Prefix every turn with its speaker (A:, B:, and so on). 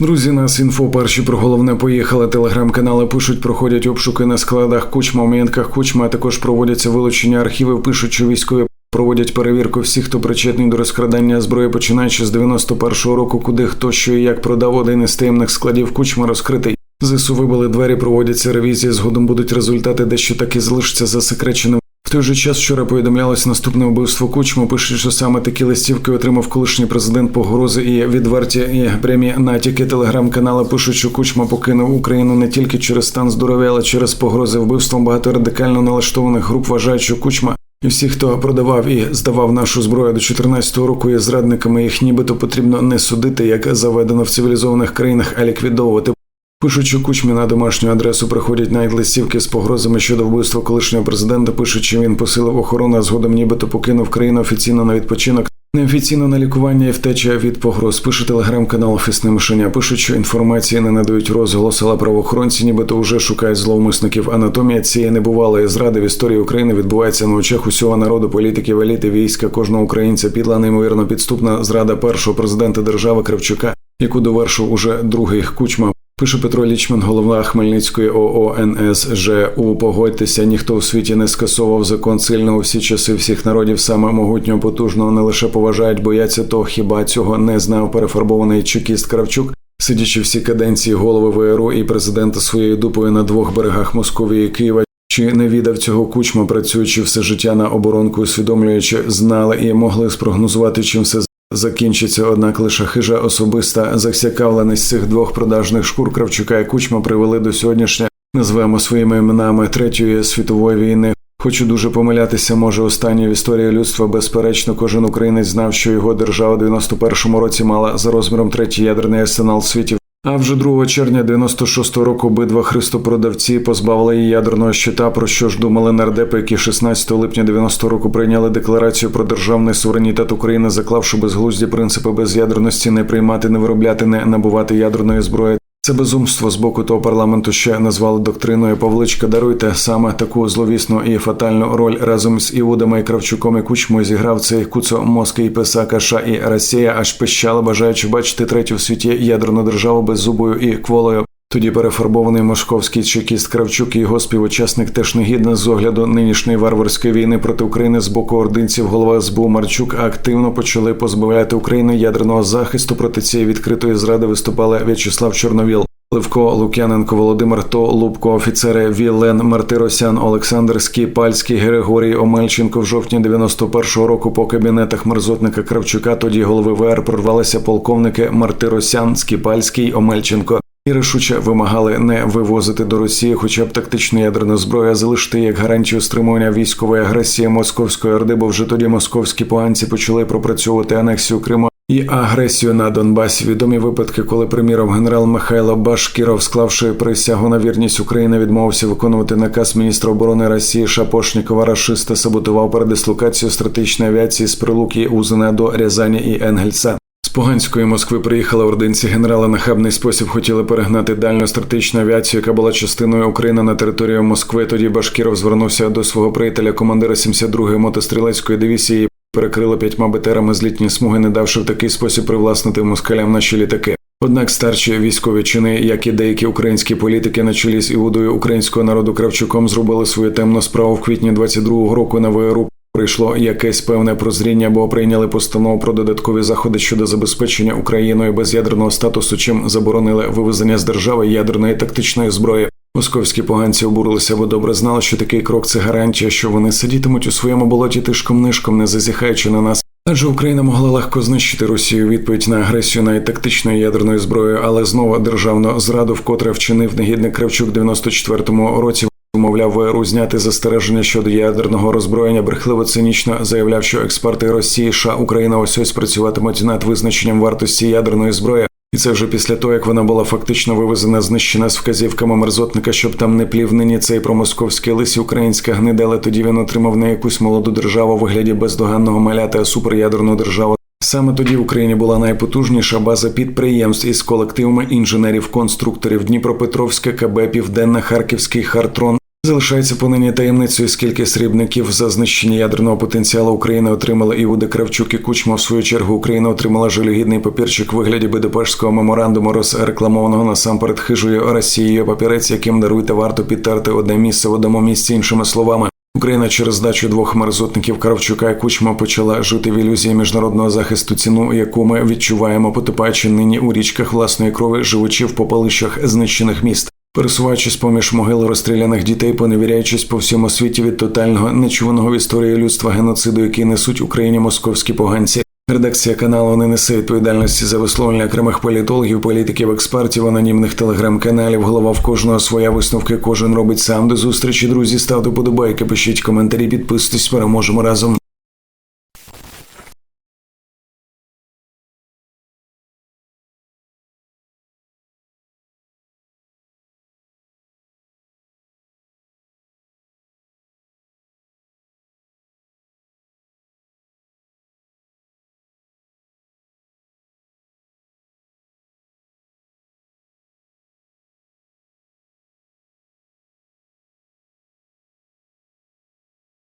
A: Друзі, нас інфо перші про головне поїхали. Телеграм-канали пишуть, проходять обшуки на складах кучма, маєнтках кучма. а Також проводяться вилучення архівів. Пишуть, що військові проводять перевірку всіх, хто причетний до розкрадання зброї, починаючи з 91-го року, куди хто що і як продав один із таємних складів кучма розкритий. ЗСУ вибили двері, проводяться ревізії. Згодом будуть результати, дещо так і залишиться засекреченим. Той же час вчора повідомлялось наступне вбивство кучму. Пише, що саме такі листівки отримав колишній президент погрози і відверті і прямі натяки. Телеграм-канали пишуть, що кучма покинув Україну не тільки через стан здоров'я, але через погрози вбивством. Багато радикально налаштованих груп вважають, що кучма і всі, хто продавав і здавав нашу зброю до 2014 року, є зрадниками. Їх нібито потрібно не судити, як заведено в цивілізованих країнах, а ліквідовувати. Пишуть, що кучмі на домашню адресу приходять навіть листівки з погрозами щодо вбивства колишнього президента. Пишуть, що він посилив охорону, а згодом нібито покинув країну офіційно на відпочинок. Неофіційно на лікування і втеча від погроз. Пише телеграм-канал Офісне мишеня. Пишуть, що інформації не надають розголос, але правоохоронці, нібито вже шукають зловмисників. Анатомія цієї небувалої зради в історії України відбувається на очах усього народу, політиків, еліти, війська, кожного українця. Підла неймовірно підступна зрада першого президента держави Кравчука, яку довершив уже другий кучма. Пише Петро Лічман, голова Хмельницької ООНСЖУ. Погодьтеся, ніхто у світі не скасовував закон сильного всі часи всіх народів, саме могутнього потужного не лише поважають, бояться того, хіба цього не знав перефарбований чекіст Кравчук. Сидячи всі каденції голови ВРУ і президента своєю дупою на двох берегах Московії і Києва, чи не віддав цього кучма, працюючи все життя на оборонку, усвідомлюючи, знали і могли спрогнозувати, чим все закінчиться. Однак лише хижа особиста засякавленість цих двох продажних шкур Кравчука і Кучма привели до сьогоднішнього, назвемо своїми іменами третьої світової війни. Хочу дуже помилятися, може останні в історії людства. Безперечно, кожен українець знав, що його держава в 91-му році мала за розміром третій ядерний арсенал світів. А вже 2 червня 96-го року обидва христопродавці позбавили її ядерного щита. Про що ж думали нардепи, які 16 липня 90-го року прийняли декларацію про державний суверенітет України, заклавши безглузді принципи без'ядерності, не приймати, не виробляти, не набувати ядерної зброї. Це безумство з боку того парламенту ще назвали доктриною Павличка. Даруйте саме таку зловісну і фатальну роль разом з Іудами і Кравчуком і Кучмою зіграв цей куцо мозки і писака Ша і Росія, аж пищала, бажаючи бачити третю в світі ядерну державу без зубою і кволою. Тоді перефарбований московський чекіст Кравчук і його співучасник теж негідно з огляду нинішньої варварської війни проти України з боку ординців голова СБУ Марчук активно почали позбавляти Україну ядерного захисту. Проти цієї відкритої зради виступали В'ячеслав Чорновіл. Левко Лук'яненко, Володимир То Лубко, офіцери Вілен Мартиросян, Олександр Скіпальський, Григорій Омельченко в жовтні 91-го року по кабінетах мерзотника Кравчука. Тоді голови ВР прорвалися полковники Мартиросян, Скіпальський, Омельченко і рішуче вимагали не вивозити до Росії, хоча б тактичну ядерну зброю, а залишити як гарантію стримування військової агресії московської орди, бо вже тоді московські поганці почали пропрацьовувати анексію Криму. І агресію на Донбасі відомі випадки, коли приміром генерал Михайло Башкіров, склавши присягу на вірність України, відмовився виконувати наказ міністра оборони Росії Шапошнікова Рашиста саботував передислокацію стратегічної авіації з Прилуки Узена до Рязані і Енгельса. З Поганської Москви приїхали ординці генерали на хабний спосіб хотіли перегнати дальню стратегічну авіацію, яка була частиною України на територію Москви. Тоді Башкіров звернувся до свого приятеля, командира 72-ї мотострілецької дивізії. Перекрили п'ятьма БТРами злітні смуги, не давши в такий спосіб привласнити москалям наші літаки. Однак старші військові чини, як і деякі українські політики, на чолі з іудою українського народу Кравчуком, зробили свою темну справу в квітні 22-го року на ВРУ. Прийшло якесь певне прозріння, бо прийняли постанову про додаткові заходи щодо забезпечення Україною без'ядерного статусу, чим заборонили вивезення з держави ядерної тактичної зброї. Московські поганці обурилися, бо добре знали, що такий крок це гарантія, що вони сидітимуть у своєму болоті тишком нишком, не зазіхаючи на нас. Адже Україна могла легко знищити Росію відповідь на агресію навіть тактичною ядерною зброєю, але знову державну зраду, вкотре вчинив негідник Кравчук 94-му році. Умовляв ВРУ зняти застереження щодо ядерного роззброєння, брехливо цинічно заявляв, що експерти Росії, США, Україна ось ось працюватимуть над визначенням вартості ядерної зброї. І це вже після того, як вона була фактично вивезена, знищена з вказівками мерзотника, щоб там не плів нині цей промосковський лис українська гнида, але тоді він отримав не якусь молоду державу у вигляді бездоганного маляти, а суперядерну державу. Саме тоді в Україні була найпотужніша база підприємств із колективами інженерів-конструкторів Дніпропетровське КБ Південна Харківський Хартрон Залишається понині таємницею, скільки срібників за знищення ядерного потенціалу України отримали Іуда Кравчук і Кучма. В свою чергу Україна отримала жалюгідний папірчик в вигляді Будапештського меморандуму, розрекламованого насамперед хижою Росією папірець, яким даруйте варто підтерти одне місце в одному місці. Іншими словами, Україна через здачу двох мерзотників Кравчука і Кучма почала жити в ілюзії міжнародного захисту, ціну, яку ми відчуваємо, потопаючи нині у річках власної крові, живучи в попелищах знищених міст. Пересуваючись поміж могил розстріляних дітей, поневіряючись по всьому світі від тотального нечуваного в історії людства геноциду, який несуть Україні московські поганці. Редакція каналу не несе відповідальності за висловлення окремих політологів, політиків, експертів, анонімних телеграм-каналів. Голова в кожного своя висновки. Кожен робить сам. До зустрічі, друзі. Ставте подобайки, пишіть коментарі, підписуйтесь. Переможемо разом.